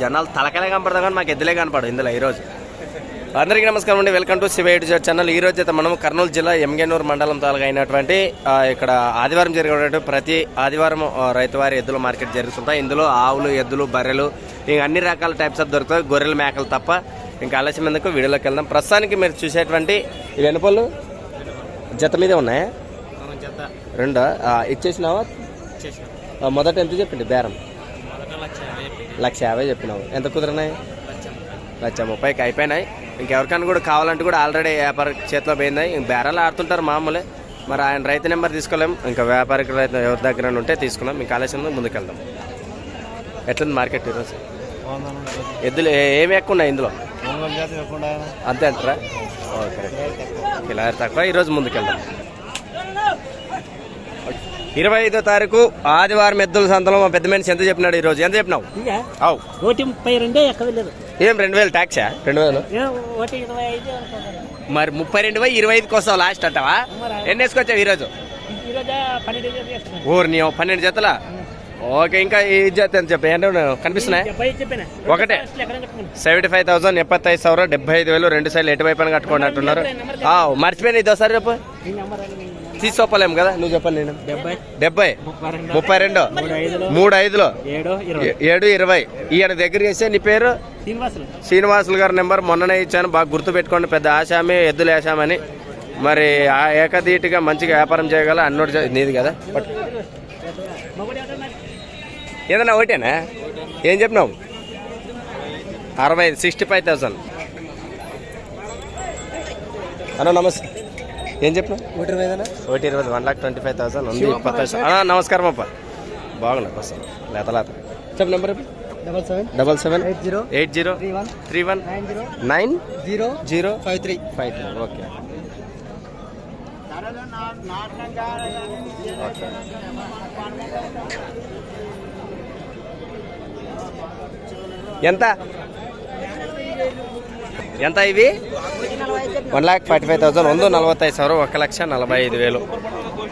జనాలు తలకలే కనపడదు కానీ మాకు ఎద్దులే కనపడు ఇందులో ఈరోజు అందరికీ నమస్కారం అండి. Welcome to Shiva eight channel ఈ రోజు అయితే మనం కర్నూలు జిల్లా ఎంగేనూరు మండలం తాలూకా అయినటువంటి ఇక్కడ ఆదివారం జరిగేటువంటి ప్రతి ఆదివారం రైతువారి ఎద్దుల మార్కెట్ జరుగుతుంటాయి. ఇందులో ఆవులు ఎద్దులు బర్రెలు ఇంకా అన్ని రకాల టైప్స్ ఆఫ్ దొరుకుతాయి. గొర్రెలు మేకలు తప్ప ఇంకా ఆలస్యం ఎందుకు? వీడియోలోకి వెళ్దాం. ప్రస్తుతానికి మీరు చూసేటువంటి ఈ వెనుపళ్ళు జత మీదే ఉన్నాయా? రెండా? ఇచ్చేసినావా? మొదట ఎంత చెప్పింది బేరం. లక్ష యాభై చెప్పినావు. ఎంత కుదిరినాయి? లక్ష ముప్పైకి అయిపోయినాయి. ఇంకెవరికైనా కూడా కావాలంటే కూడా ఆల్రెడీ వ్యాపార చేతిలో పోయింది. ఇంక బేరాలు ఆడుతుంటారు మామూలే. మరి ఆయన రైతు నెంబర్ తీసుకోలేం. ఇంకా వ్యాపారిక రైతు ఎవరి దగ్గర ఉంటే తీసుకున్నాం. ఇంకా ఆలస్యం ముందుకెళ్దాం. ఎట్లుంది మార్కెట్ ఈరోజు? ఎద్దులు ఏమి ఎక్కువ ఉన్నాయి ఇందులో? అంతే అంటారా? ఓకే. ఇలా తక్కువ. ఈరోజు ముందుకెళ్దాం. ఇరవై ఐదో తారీఖు ఆదివారం ఎద్దుల సంతలో మా పెద్ద మనిషి ఎంత చెప్పినాడు ఈరోజు? ఎంత చెప్పినావు? అవు. ఒకటి ముప్పై రెండే ఎక్కడ లేదు ఏం రెండు వేలు ట్యాక్సా? రెండు వేలు. ఐదు. మరి ముప్పై రెండు పోయి ఇరవై ఐదుకి వస్తావు లాస్ట్ అంటావా? ఎన్ని వేసుకొచ్చావు ఈరోజు. ఊరు నీ పన్నెండు జతలా? ఓకే ఇంకా ఈ జత ఎంత చెప్పి? ఏంటో కనిపిస్తున్నాయి? ఐదు ఒకటే. సెవెంటీ ఫైవ్ థౌసండ్ ఎప్పత్తైదు సవరం డెబ్బై ఐదు వేలు రెండు సైడ్లు ఎటువైపు అని కట్టుకోండి అంటున్నారు ఆ, మర్చిపోయిన ఇది ఒకసారి చెప్పు తీసుకోలేము కదా? నువ్వు చెప్పండి నేను. డెబ్బై. డెబ్బై? ముప్పై రెండు. మూడు ఐదులో. ఏడు ఇరవై. ఈయన దగ్గర చేస్తే నీ పేరు? శ్రీనివాసులు. శ్రీనివాసులు గారి నెంబర్ మొన్ననే ఇచ్చాను. బాగా గుర్తు పెట్టుకోండి పెద్ద ఆశామి ఎద్దులు వేసామని మరి ఆ ఏకదీటిగా మంచిగా వ్యాపారం చేయగల అన్నోటి నీది కదా? ఏదన్నా ఒకటేనా? ఏం చెప్పినావు? అరవై ఐదు సిక్స్టీ ఫైవ్ థౌసండ్ అన్న నమస్తే. ఏం చెప్పినావు ఒకటి ఇరవై? ఒకటి ఇరవై one lakh twenty five thousand ఉంది నమస్కారం అప్ప. బాగున్నా కోసం. లేత లేత. చెప్పు number double seven. Double seven. Eight zero. Eight zero. Three one. Three one. Nine zero. Nine. Zero. Zero. Five three. Five three. Okay. ఎంత? ఎంత ఇవి one lakh forty five thousand ಒಂದು ನಲವತ್ತೈದು ಸಾವಿರ ఒక లక్ష నలభై ఐదు వేలు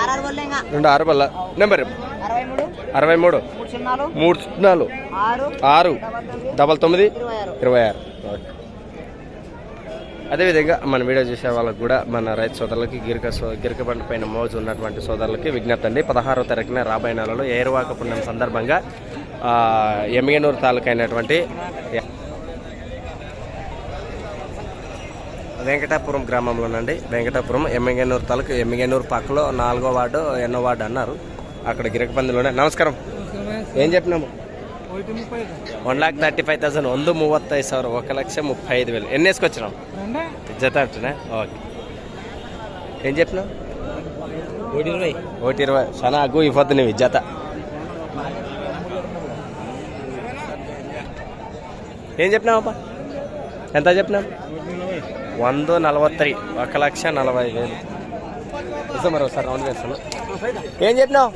ఆర్ఆర్ బోల్లేంగా రెండు ఆరు బల్ల నెంబర్ అరవై మూడు అరవై మూడు మూడు సున్నాలు మూడు సున్నాలు ఆరు ఆరు డబల్ తొమ్మిది ఇరవై ఆరు ఇరవై ఆరు ఓకే. అదేవిధంగా మన వీడియో చూసే వాళ్ళకి కూడా మన రైతు సోదరులకి గిరిక సో గిరిక బండి పైన మోజు ఉన్నటువంటి సోదరులకి విజ్ఞప్తి అండి పదహారో తారీఖున రాబోయే నెలలో ఏరువాక పుణ్యం సందర్భంగా ఆ, ఎమ్మిగనూరు తాలూకా అయినటువంటి వెంకటాపురం గ్రామంలోనండి. వెంకటాపురం ఎమ్మిగనూరు తాలూకు ఎమ్మిగనూరు పక్కలో నాలుగో వార్డు ఎన్నో వార్డు అన్నారు. అక్కడ గిరకపందిలోనే నమస్కారం. ఏం చెప్పినాము? One lakh thirty five thousand వంద ఐదు సార్ ఒక లక్ష ముప్పై ఐదు వేలు. ఎన్ని వేసుకొచ్చినాం? జత ఓకే. ఏం చెప్పినావు? ఒకటి ఇరవై. ఒకటి చాలా అగ్గు ఇవ్వద్దు నువ్వు జత. ఏం చెప్పినావు ఎంత చెప్పినావు? వంద నలభై ఒక లక్ష నలభై వేలు ఇస్తాం మరి ఒకసారి రౌండ్ వేస్తాను. ఏం చెప్పినావు?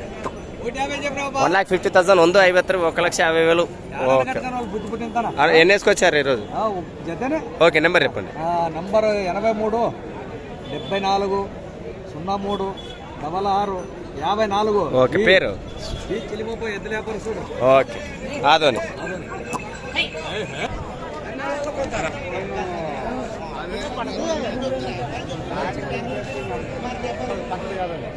వన్ లాక్ ఫిఫ్టీ థౌసండ్ వంద ఐవత్తు ఒక లక్ష యాభై వేలు ఓకే ఎన్ని వేసుకొచ్చారు ఈరోజు? ఓకే నెంబర్ చెప్పండి. నెంబర్ ఎనభై మూడు డెబ్బై నాలుగు సున్నా మూడు డబల్ ఆరు యాభై నాలుగు ఓకే పేరు? ఓకే ఈ చిలిమోపో ఎద్దుల వ్యాపారస్తుడు ఓకే ఆదోని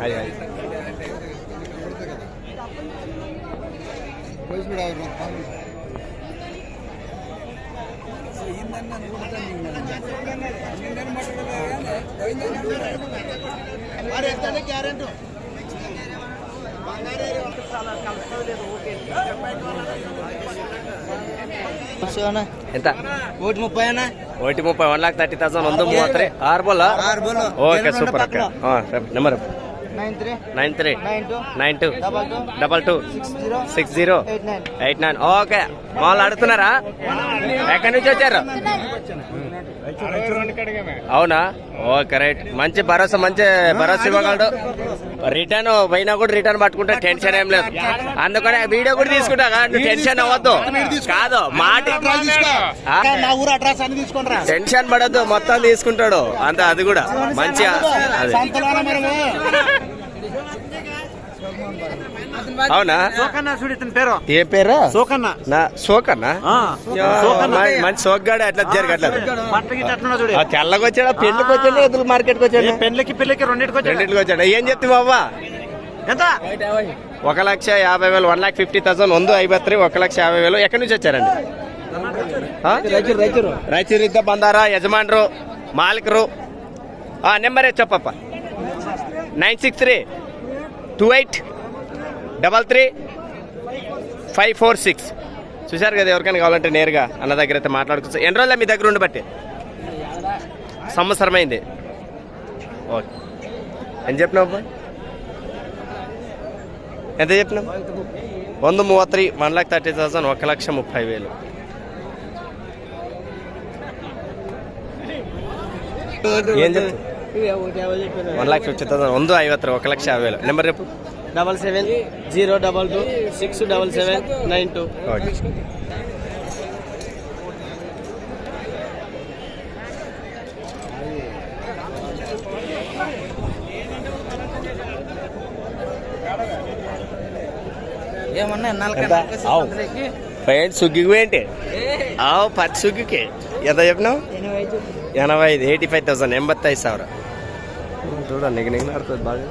అది అది ఎంత ఒకటి ముప్పై అన్న ఒకటి ముప్పై వన్ లాక్ థర్టీ థౌసండ్ ಒಂದು ಮೂವತ್ತು ಆರು ಬೋಲ ಓಕೆ ಸೂಪರ್ ಓಕೆ ಹಾಂ number nine three nine three nine two nine two double two double two six zero six zero eight nine eight nine okay వాళ్ళు ఆడుతున్నారా? ఎక్కడి నుంచి వచ్చారు? అవునా? Okay right. మంచి భరోసా మంచి భరోసా ఇవ్వగలడు. రిటర్న్ పోయినా కూడా రిటర్న్ పట్టుకుంటే టెన్షన్ ఏం లేదు. అందుకనే వీడియో కూడా తీసుకుంటా టెన్షన్ అవ్వద్దు. కాదు మాట టెన్షన్ పడద్దు మొత్తం తీసుకుంటాడు. అంత అది కూడా. మనము అవునా? పేరు. ఏం పేరు? అట్లా జరగట్లేదు తెల్లకి వచ్చాడా పెళ్ళికి వచ్చాడు ఎదురు వచ్చాడు? పెళ్ళికి పెళ్ళికి రెండింటికి వచ్చాడు? ఏం చెప్తే బాబా ఒక లక్ష యాభై వేలు వన్ లాక్ ఫిఫ్టీ థౌసండ్ వంద ఐబత్రి ఒక లక్ష యాభై వేలు. ఎక్కడి నుంచి వచ్చారండి? రాయచూరు రాయచూరు రాయచూరు బందారా యజమానురు మాలికరు. నెంబరే చెప్పప్ప? Nine six three. Two eight. Double three five four six. చూశారు కదా ఎవరికైనా కావాలంటే నేరుగా అన్న దగ్గర అయితే మాట్లాడుకోవచ్చు. ఎన్ని రోజులు మీ దగ్గర ఉండి బట్టి సంవత్సరమైంది. ఓకే. ఎంత చెప్పినావు ఎంత చెప్పినావు? వంద మూవత్రి వన్ లాక్ థర్టీ థౌసండ్ ఒక లక్ష ముప్పై వేలు. ఏం వన్ లాక్ ఫిఫ్టీ థౌసండ్. వంద ఐవత్ర ఒక లక్ష యాభై వేలు. నెంబర్ చెప్పు. Double seven zero double two six double seven nine two. ఏమన్నా ప్యాంట్ సుగ్గికి ఏంటి? ఆవు పది సుగ్గికి. ఎంత చెప్పినావు? ఎనభై ఐదు. ఎయిటీ ఫైవ్ థౌసండ్ ఎంబత్తై సావర. చూడండి నెగ్గి నెగ్గి ఆడుతుంది బాగా.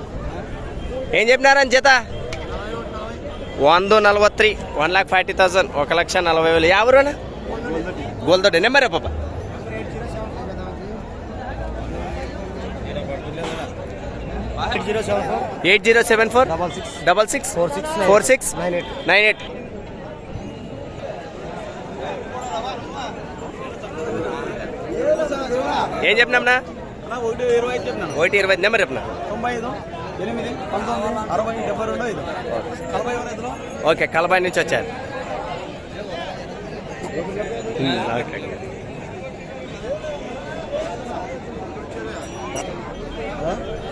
ఏం చెప్పినారని చేత వంద నలభై వన్ లాక్ ఫార్టీ థౌసండ్ ఒక లక్ష నలభై వేలు. ఎవరునా గోల్దొడ్డి. నెంబర్ పాప eight zero seven four double six double six four six four six nine eight. Nine eight. ఏం చెప్పినాను. ఒకటి ఇరవై నెంబర్ చెప్పినా తొంభై ఐదు. ఎనిమిది పంతొమ్మిది అరవై డెబ్బై రెండు ఐదు ఓకే కలబాయి నుంచి వచ్చారు.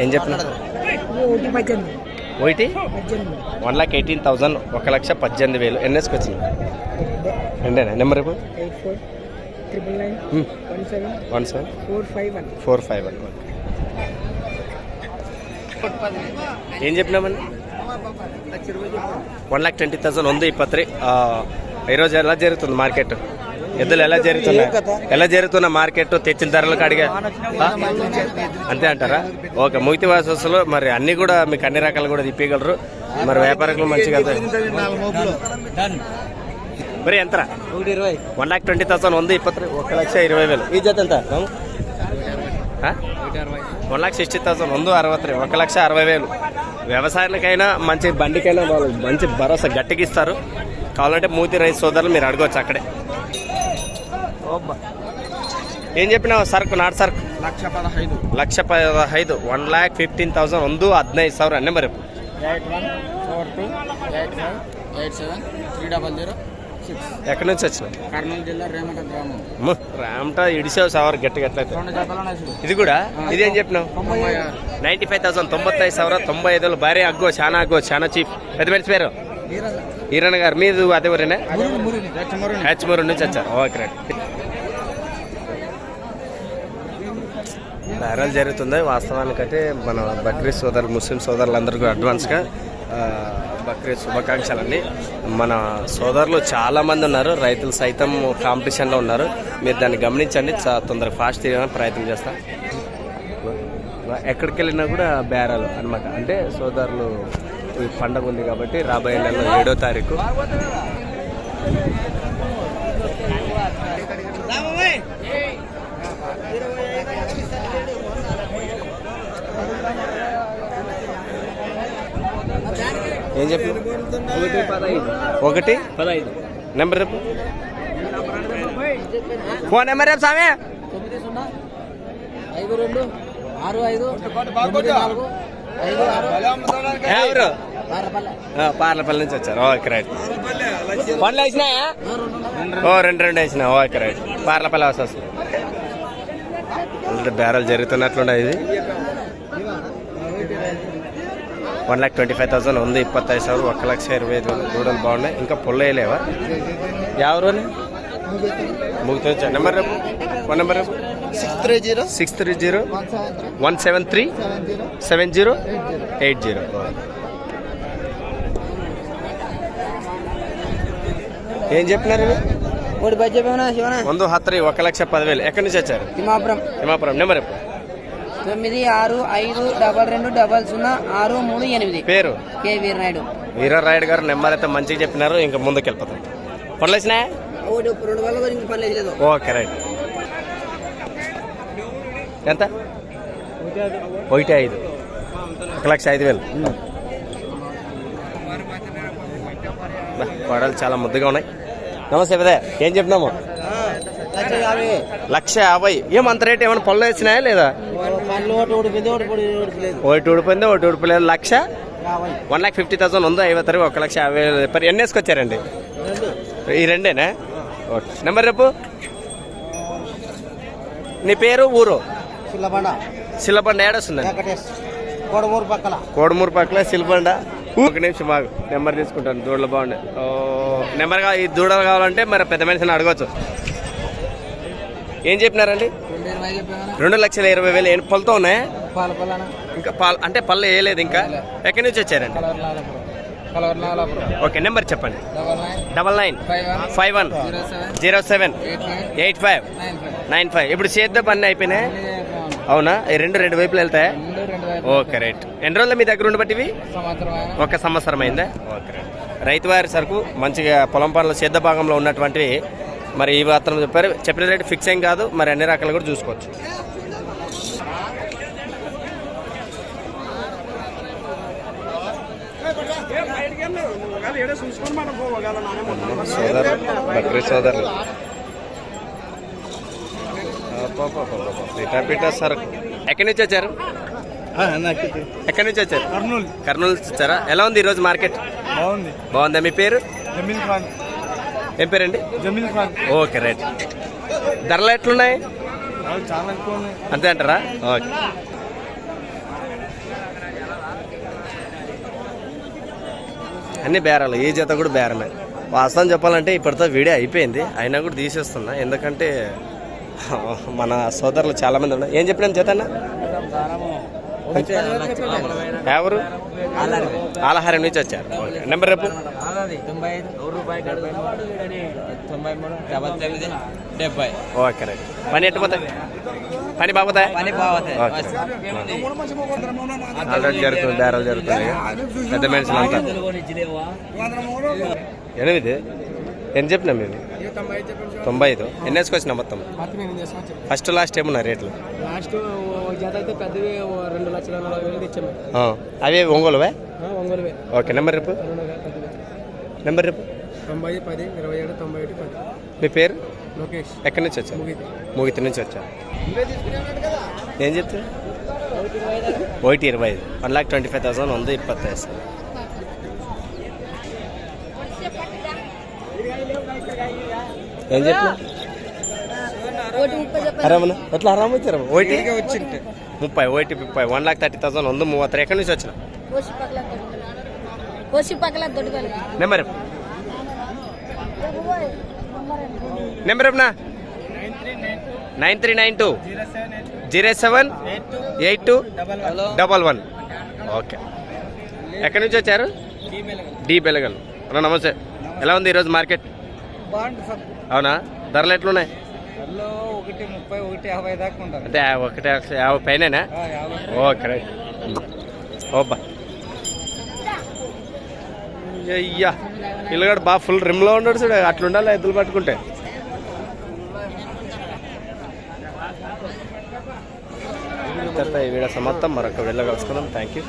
ఏం చెప్పిన ఒకటి వన్ లాక్ ఎయిటీన్ థౌజండ్ ఒక లక్ష పద్దెనిమిది వేలు. ఎన్ఎస్కి వచ్చింది? రెండేనా? నెంబర్ ఇప్పుడు one seven. Four five one. Four five one. Okay. ఏం చెప్పినామండి? వన్ లాక్ ట్వంటీ థౌసండ్ ఉంది ఇప్పత్రి ఈరోజు ఎలా జరుగుతుంది మార్కెట్? ఎద్దులు ఎలా జరుగుతున్నాయి? ఎలా జరుగుతున్న మార్కెట్? తెచ్చిన ధరలకు అడిగా? అంతే అంటారా? ఓకే ముగితి వాసస్సులు మరి అన్ని కూడా మీకు అన్ని రకాలు కూడా తిప్పగలరు మరి వ్యాపారకులు మంచిగా. మరి ఇరవై. వన్ లాక్ ట్వంటీ థౌసండ్ ఉంది ఇప్పత్రి ఒక లక్ష ఇరవై వేలు. ఈ జత ఎంత? వన్ లాక్ సిక్స్టీ థౌసండ్ ಒಂದು అరవై ఒక లక్ష అరవై వేలు వ్యవసాయాలకైనా మంచి బండికైనా వాళ్ళు మంచి భరోసా గట్టిగా ఇస్తారు కావాలంటే మూతి రైస్ సోదరులు మీరు అడగవచ్చు అక్కడే ఏం చెప్పినావు సరుకు నాటు సరుకు లక్ష పదహైదు లక్ష పదహైదు వన్ ల్యాక్ ఫిఫ్టీన్ థౌసండ్ ಒಂದು ಹದಿನೈದು ಸಾವಿರ number eight one four two eight five eight seven three double zero six ఎక్కడి నుంచి వచ్చిన కర్నూలు జిల్లా రేమట గ్రామం. రామట ఇడిసావు సవర్ ఇది కూడా? ఇది ఏం చెప్పినావు? నైన్టీ ఫైవ్ థౌసండ్ తొంభై ఐదు సవర తొంభై ఐదు భారీ అగ్గో చాలా అగ్గో చాలా చీప్ పెద్ద మనిషి పేరు? ఈరణ గారు. మీరు అదే ఊరేనా? హెచ్మూరు నుంచి వచ్చారు. ఓకే రైట్ వైరల్ జరుగుతుంది. వాస్తవానికైతే మన బక్రీద్ సోదరులు ముస్లిం సోదరులందరికీ అడ్వాన్స్గా బక్రీద్ శుభాకాంక్షలండి. మన సోదరులు చాలామంది ఉన్నారు. రైతులు సైతం కాంపిటీషన్లో ఉన్నారు. మీరు దాన్ని గమనించండి. తొందరగా ఫాస్ట్ తీయడానికి ప్రయత్నం చేస్తా. ఎక్కడికి వెళ్ళినా కూడా బేరాలు అన్నమాట. అంటే సోదరులు ఈ పండగ ఉంది కాబట్టి రాబోయే నెల ఏడో తారీఖు. ఏం చెప్పి? ఒకటి? పదహైదు. నెంబర్ రేపు ఫోన్ నెంబర్ రేపు సామే. తొమ్మిది సున్నా ఐదు రెండు ఆరు ఐదు నాలుగు ఎవరు? పార్లపల్లి. నుంచి వచ్చారు. Okay right. పనులు వేసినాయా? ఓ రెండు రెండు వేసినా. Okay right. పార్లపల్లి వస్తుంది. బేరాలు జరుగుతున్నట్లున్నాయి ఇది. One lakh twenty five thousand ఉంది ఇప్పత్తైదు సార్ ఒక లక్ష ఇరవై ఐదు దూడలు బాగున్నాయి. ఇంకా పుల్ల వేయలేవా? ఎవరు ముగితే నెంబర్ రేపు? ఫోన్ నెంబర్ రేపు? Six three zero. Six three zero? One seven three. Seven zero. Eight zero. ఏం చెప్పినారు మూడు బడ్జెట్ ముందు హత్రి ఒక లక్ష పదివేలు. ఎక్కడి నుంచి వచ్చారు? ಚಾರು ಹಿಮಾಪುರ నెంబర్ ఎప్పుడు తొమ్మిది ఆరు ఐదు డబల్ రెండు డబల్ సున్నా ఆరు మూడు ఎనిమిది. పేరు? కే వీరనాయుడు వీరరాయుడు గారు నెంబర్ అయితే మంచిగా చెప్పినారు ఇంకా ముందుకు వెళ్ళిపోతాం పనులు రెండు వేల ఇంక పని లేదు ఓకే రైట్. ఎంత? ఒకటి ఐదు. ఒక లక్ష ఐదు వేలు. బా, కోడలు చాలా ముద్దుగా ఉన్నాయి. నమస్తే పెదే ఏం చెప్పినాము లక్ష యాభై ఏం అంత రేట్ ఏమైనా పళ్ళు వేసినాయా లేదా? ఒకటి ఉడిపింది ఒకటి ఉడిపోలేదు లక్ష? వన్ లాక్ ఫిఫ్టీ థౌసండ్ ఉందో? ఐవత్ ఒక లక్ష యాభై చెప్పారు ఎన్ని వేసుకొచ్చారండి? ఈ రెండేనా? ఓకే. నెంబర్ రేపు నీ పేరు ఊరు? చిల్లబండ సిల్లబండ ఏడొస్తుందండి? కొడమూరు పక్కల కోడమూరు పక్కల సిల్బండ ఒక నిమిషం మాకు నెంబర్ తీసుకుంటాను. దూడలు బాగుండే నెంబర్ ఈ దూడలు కావాలంటే మరి పెద్ద మనిషిని అడగచ్చు. ఏం చెప్పినారండి? రెండు లక్షల ఇరవై వేలు ఏం పళ్ళతో ఉన్నాయా? పాల ఇంకా అంటే పళ్ళు వేయలేదు ఇంకా? ఎక్కడి నుంచి వచ్చారండి? ఓకే నెంబర్ చెప్పండి. Double nine five one zero seven eight five nine five. ఇప్పుడు సేద్దాం పని అయిపోయినాయి? అవునా? ఈ రెండు రెండు వైపులు వెళ్తాయా? Okay right. ఎన్ని రోజులు మీ దగ్గర ఉండబట్టివి ఒక సంవత్సరం అయిందా? ఓకే రైతు వారి సరుకు మంచిగా పొలం పనులు సేద్ద భాగంలో ఉన్నటువంటివి మరి ఈ మాత్రం చెప్పారు చెప్పిన రేటు ఫిక్స్ ఏం కాదు మరి అన్ని రకాలు కూడా చూసుకోవచ్చు. సోదరు బక్రీ సోదరులు పిటా పిటా సరుకు ఎక్కడి నుంచి వచ్చారు? ఎక్కడి నుంచి? వచ్చారు? కర్నూలు. కర్నూలు వచ్చారా? ఎలా ఉంది ఈరోజు మార్కెట్? బాగుంది. బాగుందా మీ పేరు? జమీల్ ఖాన్ ఏం పేరండి? జమీల్ ఖాన్. Okay right. ధరలు ఎట్లున్నాయి? చాలా ఎక్కువ ఉన్నాయి. అంతే అంటారా? ఓకే. అన్ని బేరాలు ఈ జత కూడా బేరమే వాస్తవం చెప్పాలంటే ఇప్పటితో వీడియో అయిపోయింది. అయినా కూడా తీసేస్తున్నా. ఎందుకంటే మన సోదరులు చాలా మంది ఉన్నారు. ఏం చెప్పినాం జత అన్న? ఎవరు? ఆలహారం నుంచి వచ్చారు. నెంబర్ రేపు? డెబ్బై ఓకే రైట్. పని ఎట్టుపోతాయి పని బాగుతాయి పని బాగుతాయి ఆల్రెడీ జరుగుతుంది బేరాలు జరుగుతున్నాయి. పెద్ద మనుషులు అంతా ఎనిమిది? ఎన్ని చెప్పినా మేము? తొంభై ఐదు. ఎన్ని వేసుకొచ్చిన మొత్తం? ఫస్ట్ లాస్ట్ ఏమన్నా రేట్లు? లాస్ట్ జత అయితే పెద్దవి రెండు లక్షల తెచ్చాము అవే ఒంగోలువే? ఒంగోలువే. ఓకే నెంబర్ రేపు నెంబర్ రేపు తొంభై పది ఇరవై ఏడు తొంభై ఏడు పది. మీ పేరు? లోకేష్. ఎక్కడి నుంచి వచ్చా ముగితి. నుంచి వచ్చా ఏం చెప్తా ఒకటి ఇరవై ఐదు. One lakh twenty five thousand వంద ఇప్పత్తైదు ఏం చెప్పిన. ఎట్లా అరామ వచ్చారు ఓటీ? ముప్పై ఓటీ ముప్పై. వన్ లాక్ థర్టీ థౌసండ్ ఉంది మూవత్తర. ఎక్కడి నుంచి వచ్చిన number number ఎప్పునా nine three nine two. Zero seven eight two. Double one. Okay. ఎక్కడి నుంచి వచ్చారు? డీ బెలగల్ అన్న నమస్తే. ఎలా ఉంది ఈరోజు మార్కెట్? బాగుంటుంది సార్. అవునా? ధరలు ఎట్లున్నాయి? ఒకటి ముప్పై ఒకటి యాభై దాకా ఉంటుంది అంటే ఒకటే యాభై పైన ఓకే రైట్ ఓబ్బా. అయ్యా పిల్లగాడు బాగా ఫుల్ రిమ్లో ఉన్నాడు చూడ. అట్లుండాలి ఎద్దులు పట్టుకుంటే. ఈ వీడియో సమాప్తం మరొక వీడియోలో కలుసుకుందాం. Thank you